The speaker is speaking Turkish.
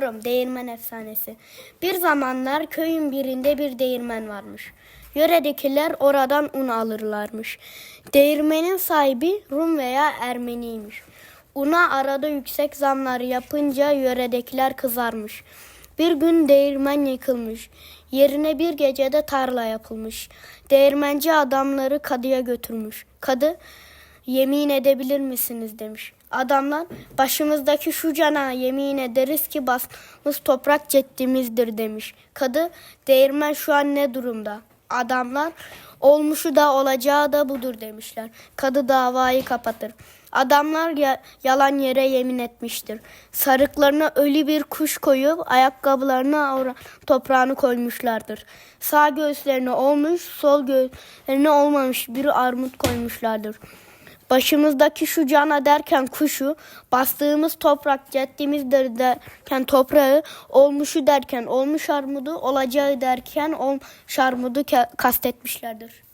Yorum, Değirmen efsanesi. Bir zamanlar köyün birinde bir değirmen varmış. Yöredekiler oradan un alırlarmış. Değirmenin sahibi Rum veya Ermeniymiş. Una arada yüksek zamları yapınca yöredekiler kızarmış. Bir gün değirmen yıkılmış. Yerine bir gecede tarla yapılmış. Değirmenci adamları kadıya götürmüş. Kadı yemin edebilir misiniz demiş. Adamlar başımızdaki şu cana yemin ederiz ki basımız toprak ceddimizdir demiş. Kadı değirmen şu an ne durumda? Adamlar olmuşu da olacağı da budur demişler. Kadı davayı kapatır. Adamlar ya- yalan yere yemin etmiştir. Sarıklarına ölü bir kuş koyup ayakkabılarına toprağını koymuşlardır. Sağ göğüslerine olmuş, sol göğüslerine olmamış bir armut koymuşlardır. Başımızdaki şu cana derken kuşu, bastığımız toprak ceddimizdir derken toprağı, olmuşu derken olmuş armudu, olacağı derken olmuş armudu kastetmişlerdir.